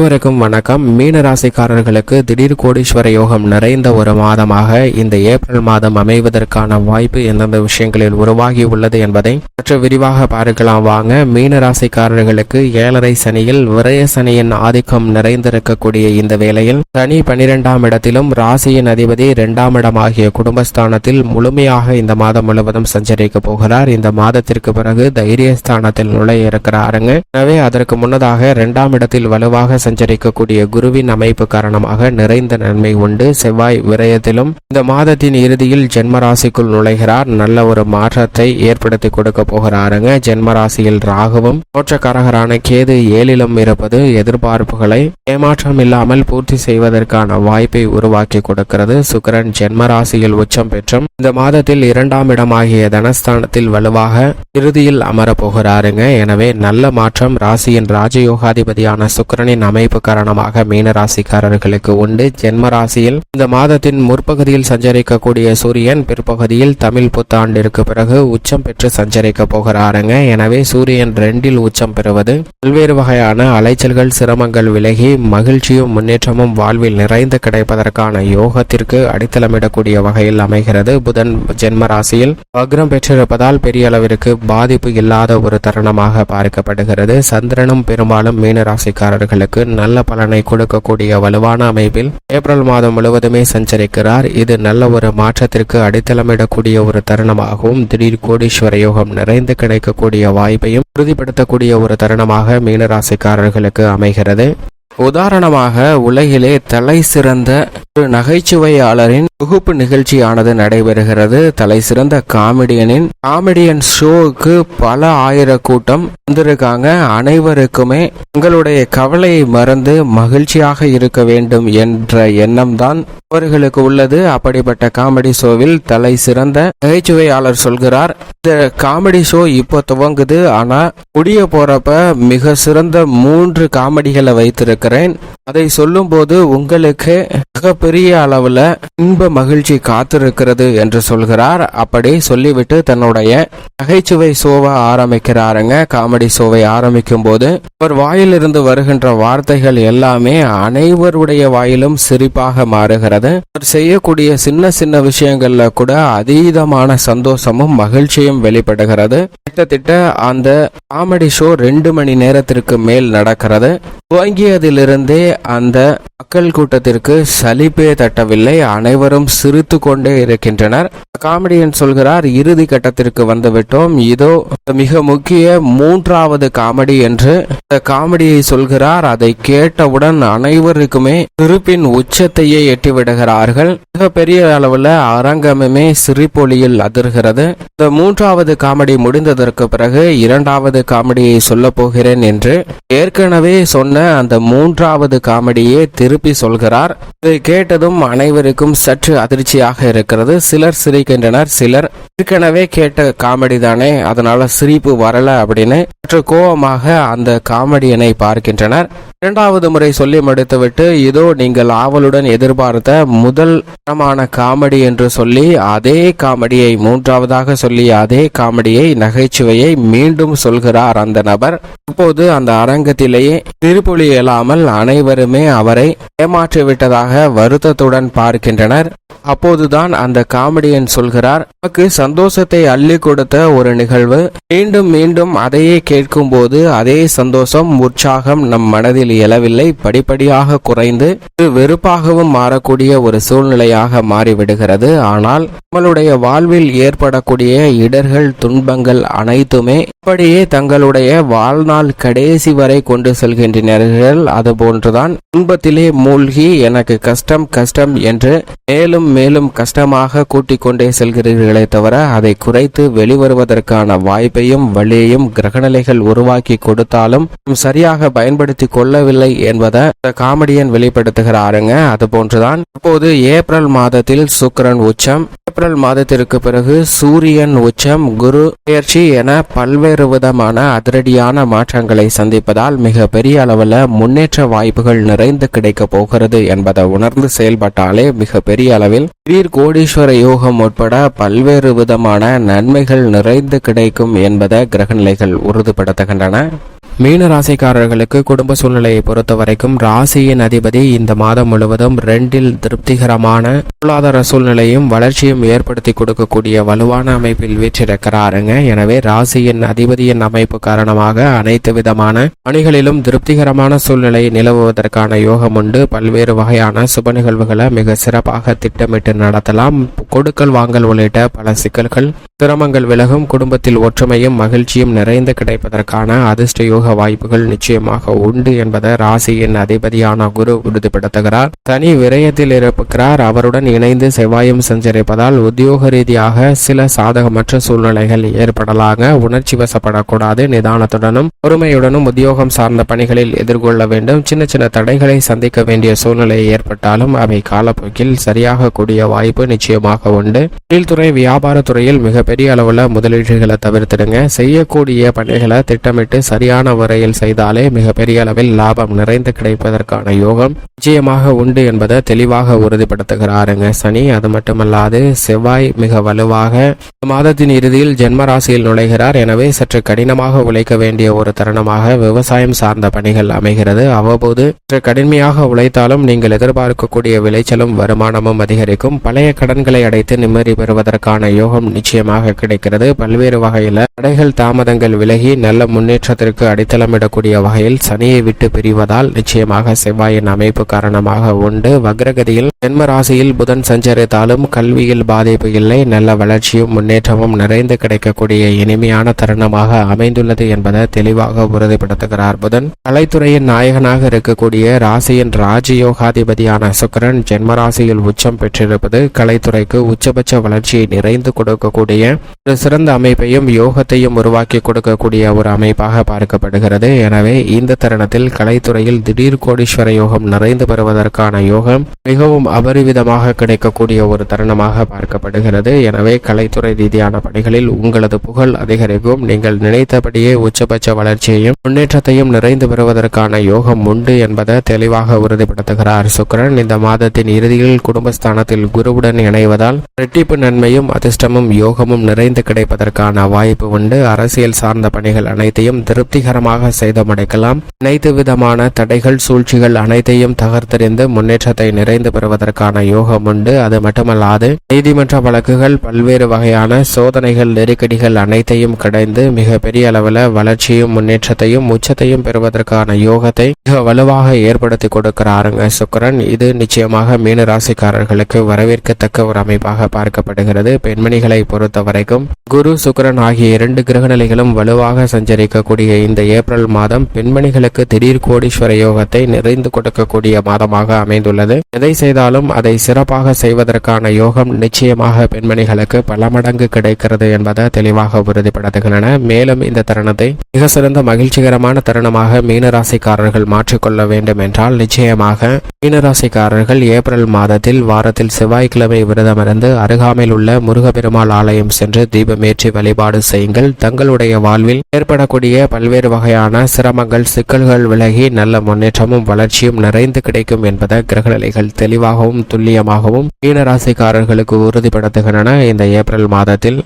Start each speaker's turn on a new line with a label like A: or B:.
A: அனைவருக்கும் வணக்கம். மீன ராசிக்காரர்களுக்கு திடீர் கோடீஸ்வர யோகம் நிறைந்த ஒரு மாதமாக இந்த ஏப்ரல் மாதம் அமைவதற்கான வாய்ப்பு எந்தெந்த விஷயங்களில் உருவாகி உள்ளது என்பதை சற்று விரிவாக பார்க்கலாம். வாங்க மீன ராசிக்காரர்களுக்கு ஏழரை சனியில் விரய சனியின் ஆதிக்கம் நிறைந்திருக்கக்கூடிய இந்த வேளையில் சனி பனிரெண்டாம் இடத்திலும் ராசியின் அதிபதி இரண்டாம் இடமாகிய குடும்பஸ்தானத்தில் முழுமையாக இந்த மாதம் முழுவதும் சஞ்சரிக்க போகிறார். இந்த மாதத்திற்கு பிறகு தைரியஸ்தானத்தில் நுழைய இருக்கிறாருங்க. எனவே அதற்கு முன்னதாக இரண்டாம் இடத்தில் வலுவாக சஞ்சரிக்கக்கூடிய குருவின் அமைப்பு காரணமாக நிறைந்த நன்மை உண்டு. செவ்வாய் விரயத்திலும் இந்த மாதத்தின் இறுதியில் ஜென்மராசிக்குள் நுழைகிறார். நல்ல ஒரு மாற்றத்தை ஏற்படுத்தி கொடுக்க போகிறாருங்க. ஜென்ம ராசியில் ராகுவும் கேது ஏழிலும் இருப்பது எதிர்பார்ப்புகளை ஏமாற்றம் இல்லாமல் பூர்த்தி செய்வதற்கான வாய்ப்பை உருவாக்கி கொடுக்கிறது. சுக்கிரன் ஜென்ம ராசியில் உச்சம் பெற்றும் இந்த மாதத்தில் இரண்டாம் இடமாகிய தனஸ்தானத்தில் வலுவாக இறுதியில் அமரப் போகிறாருங்க. எனவே நல்ல மாற்றம். ராசியின் ராஜயோகாதிபதியான சுக்கிரனின் அமைப்பு காரணமாக மீன ராசிக்காரர்களுக்கு உண்டு. ஜென்ம ராசியில் இந்த மாதத்தின் முற்பகுதியில் சஞ்சரிக்கக்கூடிய சூரியன் பிற்பகுதியில் தமிழ் புத்தாண்டிற்கு பிறகு உச்சம் பெற்று சஞ்சரிக்க போகிறாருங்க. எனவே சூரியன் ரெண்டில் உச்சம் பெறுவது. பல்வேறு வகையான அலைச்சல்கள் சிரமங்கள் விலகி மகிழ்ச்சியும் முன்னேற்றமும் வாழ்வில் நிறைந்து கிடைப்பதற்கான யோகத்திற்கு அடித்தளமிடக்கூடிய வகையில் அமைகிறது. புதன் ஜென்ம ராசியில் வக்ரம் பெற்றிருப்பதால் பெரிய அளவிற்கு பாதிப்பு இல்லாத ஒரு தருணமாக பார்க்கப்படுகிறது. சந்திரனும் பெரும்பாலும் மீன ராசிக்காரர்களுக்கு நல்ல பலனை கொடுக்கக்கூடிய வலுவான அமைப்பில் ஏப்ரல் மாதம் முழுவதுமே சஞ்சரிக்கிறார். இது நல்ல ஒரு மாற்றத்திற்கு அடித்தளமிடக்கூடிய ஒரு தருணமாகவும் திடீர் கோடீஸ்வர யோகம் நிறைந்து கிடைக்கக்கூடிய வாய்ப்பையும் உறுதிப்படுத்தக்கூடிய ஒரு தருணமாக மீனராசிக்காரர்களுக்கு அமைகிறது. உதாரணமாக உலகிலே தலை சிறந்த ஒரு நகைச்சுவையாளரின் தொகுப்பு நிகழ்ச்சியானது நடைபெறுகிறது. தலை சிறந்த காமெடியனின் காமெடியன் ஷோவுக்கு பல ஆயிர கூட்டம் வந்திருக்காங்க. அனைவருக்குமே உங்களுடைய கவலையை மறந்து மகிழ்ச்சியாக இருக்க வேண்டும் என்ற எண்ணம் தான் அவர்களுக்கு உள்ளது. அப்படிப்பட்ட காமெடி ஷோவில் தலை சிறந்த நகைச்சுவையாளர் சொல்கிறார் இந்த காமெடி ஷோ இப்போ துவங்குது. ஆனா முடிய போறப்ப மிக சிறந்த மூன்று காமெடிகளை வைத்திருக்கிறேன் அதை சொல்லும்போது உங்களுக்கு மிகப்பெரிய அளவுல இன்ப மகிழ்ச்சி காத்திருக்கிறது என்று சொல்கிறார். அப்படி சொல்லிவிட்டு தன்னுடைய நகைச்சுவை ஷோவை ஆரம்பிக்கிறாருங்க. காமெடி ஷோவை ஆரம்பிக்கும் போது அவர் வாயிலிருந்து வருகின்ற வார்த்தைகள் எல்லாமே அனைவருடைய வாயிலும் சிரிப்பாக மாறுகிறது. அவர் செய்யக்கூடிய சின்ன சின்ன விஷயங்கள்ல கூட அதீதமான சந்தோஷமும் மகிழ்ச்சியும் வெளிப்படுகிறது. கிட்டத்தட்ட அந்த காமெடி ஷோ ரெண்டு மணி நேரத்திற்கு மேல் நடக்கிறது. துவங்கியதிலிருந்தே அந்த மக்கள் கூட்டத்திற்கு சலிப்பே தட்டவில்லை. அனைவரும் சிரித்து கொண்டே இருக்கின்றனர் காமெடியன் சொல்கிறார் இறுதி கட்டத்திற்கு வந்துவிட்டோம். இதோ மிக முக்கிய மூன்றாவது காமெடி என்று இந்த காமெடியை சொல்கிறார். அதை கேட்டவுடன் அனைவருக்குமே சிரிப்பின் உச்சத்தையே எட்டிவிடுகிறார்கள். மிக பெரிய அளவுல அரங்கமுமே சிரிப்பொலியில் அதிர்கிறது. இந்த மூன்றாவது காமெடி முடிந்ததற்கு பிறகு இரண்டாவது காமெடியை சொல்ல போகிறேன் என்று ஏற்கனவே சொன்ன அந்த மூன்றாவது காமெடியே திருப்பி சொல்கிறார். இதை கேட்டதும் அனைவருக்கும் சற்று அதிர்ச்சியாக இருக்கிறது. சிலர் சிரிக்கின்றனர் சிலர் ஏற்கனவே கேட்ட காமெடி தானே அதனால சிரிப்பு வரல அப்படின்னு சற்று கோபமாக அந்த காமெடியனை பார்க்கின்றனர். இரண்டாவது முறை சொல்லி முடித்துவிட்டு இதோ நீங்கள் ஆவலுடன் எதிர்பார்த்த முதல் படமான காமெடி என்று சொல்லி அதே காமெடியை மூன்றாவதாக சொல்லி அதே காமெடியை நகைச்சுவையை மீண்டும் சொல்கிறார் அந்த நபர். இப்போது அந்த அரங்கத்திலேயே திருப்பொலி இயலாமல் அனைவருமே அவரை ஏமாற்றிவிட்டதாக வருத்தத்துடன் பார்க்கின்றனர். அப்போதுதான் அந்த காமெடியன் சொல்கிறார் நமக்கு சந்தோஷத்தை அள்ளி கொடுத்த ஒரு நிகழ்வு. மீண்டும் மீண்டும் அதையே கேட்கும் போது அதே சந்தோஷம் உற்சாகம் நம் மனதில் எழவில்லை. படிப்படியாக குறைந்து இது வெறுப்பாகவும் மாறக்கூடிய ஒரு சூழ்நிலையாக மாறிவிடுகிறது. ஆனால் நம்மளுடைய வாழ்வில் ஏற்படக்கூடிய இடர்கள் துன்பங்கள் அனைத்துமே அப்படியே தங்களுடைய வாழ்நாள் கடைசி வரை கொண்டு செல்கின்றனர்கள். அதுபோன்றுதான் துன்பத்திலே மூழ்கி எனக்கு கஷ்டம் கஷ்டம் என்று மேலும் மேலும் கஷ்டமாக கூட்டிக் கொண்டே செல்கிறீர்களே தவிர அதை குறைத்து வெளிவருவதற்கான வாய்ப்பையும் வழியையும் கிரகநிலைகள் உருவாக்கி கொடுத்தாலும் சரியாக பயன்படுத்தி கொள்ளவில்லை என்பதை காமெடியன் வெளிப்படுத்துகிறாருங்க. அது போன்றுதான். இப்போது ஏப்ரல் மாதத்தில் சுக்கிரன் உச்சம். ஏப்ரல் மாதத்திற்கு பிறகு சூரியன் உச்சம். குரு பயிற்சி என பல்வேறு விதமான அதிரடியான மாற்றங்களை சந்திப்பதால் மிக பெரிய அளவில் முன்னேற்ற வாய்ப்புகள் நிறைந்து கிடைக்க போகிறது என்பதை உணர்ந்து செயல்பட்டாலே மிக பெரிய அளவில் திடீர் கோடீஸ்வர யோகம் உட்பட பல்வேறு விதமான நன்மைகள் நிறைந்து கிடைக்கும் என்பதை கிரகநிலைகள் உறுதிப்படுத்துகின்றன. மீன ராசிக்காரர்களுக்கு குடும்ப சூழ்நிலையை பொறுத்த வரைக்கும் ராசியின் அதிபதி இந்த மாதம் முழுவதும் ரெண்டில் திருப்திகரமான பொருளாதார சூழ்நிலையும் வளர்ச்சியும் ஏற்படுத்தி கொடுக்கக்கூடிய வலுவான அமைப்பில் வீற்றிருக்கிறாருங்க. எனவே ராசியின் அதிபதியின் அமைப்பு காரணமாக அனைத்து விதமான பணிகளிலும் திருப்திகரமான சூழ்நிலை நிலவுவதற்கான யோகம் உண்டு. பல்வேறு வகையான சுப நிகழ்வுகளை மிக சிறப்பாக திட்டமிட்டு நடத்தலாம். கொடுக்கல் வாங்கல் உள்ளிட்ட பல சிக்கல்கள் சிரமங்கள் விலகும் குடும்பத்தில் ஒற்றுமையும் மகிழ்ச்சியும் நிறைந்து கிடைப்பதற்கான அதிர்ஷ்ட யோக வாய்ப்புகள் நிச்சயமாக உண்டு என்பதை ராசியின் அதிபதியான குரு உறுதிப்படுத்துகிறார். தனி விரயத்தில் இருக்கிறார் அவருடன் இணைந்து செவ்வாயும் சஞ்சரிப்பதால் உத்தியோக ரீதியாக சில சாதகமற்ற சூழ்நிலைகள் ஏற்படலாக உணர்ச்சி வசப்படக்கூடாது. நிதானத்துடனும் பொறுமையுடனும் உத்தியோகம் சார்ந்த பணிகளில் எதிர்கொள்ள வேண்டும். சின்ன சின்ன தடைகளை சந்திக்க வேண்டிய சூழ்நிலை ஏற்பட்டாலும் அவை காலப்போக்கில் சரியாக கூடிய வாய்ப்பு நிச்சயமாக உண்டு. தொழில்துறை வியாபாரத்துறையில் மிகப்பெரிய அளவுல முதலீடுகளை தவிர்த்திடுங்க. செய்யக்கூடிய பணிகளை திட்டமிட்டு சரியான முறையில் செய்தாலே மிகப்பெரிய அளவில் லாபம் நிறைந்து கிடைப்பதற்கான யோகம் நிச்சயமாக உண்டு என்பதை தெளிவாக உறுதிப்படுத்துகிறாருங்க. சனி அது மட்டுமல்லாது செவ்வாய் மிக வலுவாக மாதத்தின் இறுதியில் ஜென்மராசியில் நுழைகிறார். எனவே சற்று கடினமாக உழைக்க வேண்டிய ஒரு தருணமாக விவசாயம் சார்ந்த பணிகள் அமைகிறது. அவ்வப்போது சற்று கடுமையாக உழைத்தாலும் நீங்கள் எதிர்பார்க்கக்கூடிய விளைச்சலும் வருமானமும் அதிகரிக்கும். பழைய கடன்களை அடைத்து நிம்மதி பெறுவதற்கான யோகம் நிச்சயமாக கிடைக்கிறது. பல்வேறு வகையில் தடைகள் தாமதங்கள் விலகி நல்ல முன்னேற்றத்திற்கு அடித்தளமிடக்கூடிய வகையில் சனியை விட்டு பிரிவதால் நிச்சயமாக செவ்வாயின் அமைப்பு காரணமாக உண்டு. வக்ரகதியில் ஜென்ம ராசியில் புதன் சஞ்சரித்தாலும் கல்வியில் பாதிப்பு இல்லை. நல்ல வளர்ச்சியும் முன்னேற்றமும் நிறைந்து கிடைக்கக்கூடிய இனிமையான தருணமாக அமைந்துள்ளது என்பதை தெளிவாக உறுதிப்படுத்துகிறார் புதன். கலைத்துறையின் நாயகனாக இருக்கக்கூடிய ராசியின் ராஜயோகாதிபதியான சுக்கரன் ஜென்ம ராசியில் உச்சம் பெற்றிருப்பது கலைத்துறைக்கு உச்சபட்ச வளர்ச்சியை நிறைந்து கொடுக்கக்கூடிய ஒரு சிறந்த அமைப்பையும் யோகத்தையும் உருவாக்கி கொடுக்கக்கூடிய ஒரு அமைப்பாக பார்க்கப்படுகிறது எனவே இந்த தருணத்தில் கலைத்துறையில் திடீர் கோடீஸ்வர யோகம் நிறைந்து பெறுவதற்கான யோகம் மிகவும் அபரிவிதமாக கிடைக்கக்கூடிய ஒரு தருணமாக பார்க்கப்படுகிறது. எனவே கலைத்துறை ரீதியான பணிகளில் உங்களது புகழ் அதிகரிக்கும். நீங்கள் நினைத்தபடியே உச்சபட்ச வளர்ச்சியையும் முன்னேற்றத்தையும் நிறைந்து பெறுவதற்கான யோகம் உண்டு என்பதை தெளிவாக உறுதிப்படுத்துகிறார் சுக்கரன். இந்த மாதத்தின் இறுதியில் குடும்பஸ்தானத்தில் குருவுடன் இணைவதால் இரட்டிப்பு நன்மையும் அதிர்ஷ்டமும் யோகமும் நிறைந்து கிடைப்பதற்கான வாய்ப்பு உண்டு. அரசியல் சார்ந்த பணிகள் அனைத்தையும் திருப்திகரம் வெற்றிகரமாக முடிக்கலாம் அனைத்து விதமான தடைகள் சூழ்ச்சிகள் அனைத்தையும் தகர்த்தெறிந்து முன்னேற்றத்தை நிறைந்து பெறுவதற்கான யோகம் உண்டு. அது மட்டுமல்லாது நீதிமன்ற வழக்குகள் பல்வேறு வகையான சோதனைகள் நெருக்கடிகள் அனைத்தையும் கடைந்து மிக பெரிய அளவில் வளர்ச்சியும் முன்னேற்றத்தையும் உச்சத்தையும் பெறுவதற்கான யோகத்தை மிக வலுவாக ஏற்படுத்தி கொடுக்கிறாருங்க சுக்கரன். இது நிச்சயமாக மீன ராசிக்காரர்களுக்கு வரவேற்கத்தக்க ஒரு அமைப்பாக பார்க்கப்படுகிறது. பெண்மணிகளை பொறுத்த வரைக்கும் குரு சுக்கரன் ஆகிய இரண்டு கிரக நிலைகளும் வலுவாக சஞ்சரிக்கக்கூடிய இந்த ஏப்ரல் மாதம் பெண்மணிகளுக்கு திடீர் கோடீஸ்வர யோகத்தை நிறைந்து கொடுக்கக்கூடிய மாதமாக அமைந்துள்ளது. எதை செய்தாலும் அதை சிறப்பாக செய்வதற்கான யோகம் நிச்சயமாக பெண்மணிகளுக்கு பல மடங்கு கிடைக்கிறது என்பதை தெளிவாக உறுதிப்படுத்துகின்றன. மேலும் இந்த தருணத்தை மிக சிறந்த மகிழ்ச்சிகரமான தருணமாக மீனராசிக்காரர்கள் மாற்றிக்கொள்ள வேண்டும் என்றால் நிச்சயமாக மீனராசிக்காரர்கள் ஏப்ரல் மாதத்தில் வாரத்தில் செவ்வாய்க்கிழமை விரதமிருந்து அருகாமையில் உள்ள முருகப்பெருமாள் ஆலயம் சென்று தீபமேற்றி வழிபாடு செய்யுங்கள். தங்களுடைய வாழ்வில் ஏற்படக்கூடிய பல்வேறு வகையான சிரமங்கள் சிக்கல்கள் விலகி நல்ல முன்னேற்றமும் வளர்ச்சியும் நிறைந்து கிடைக்கும் என்பதை கிரகநிலைகள் தெளிவாகவும் துல்லியமாகவும் மீனராசிக்காரர்களுக்கு உறுதிப்படுத்துகின்றன இந்த ஏப்ரல் மாதத்தில்.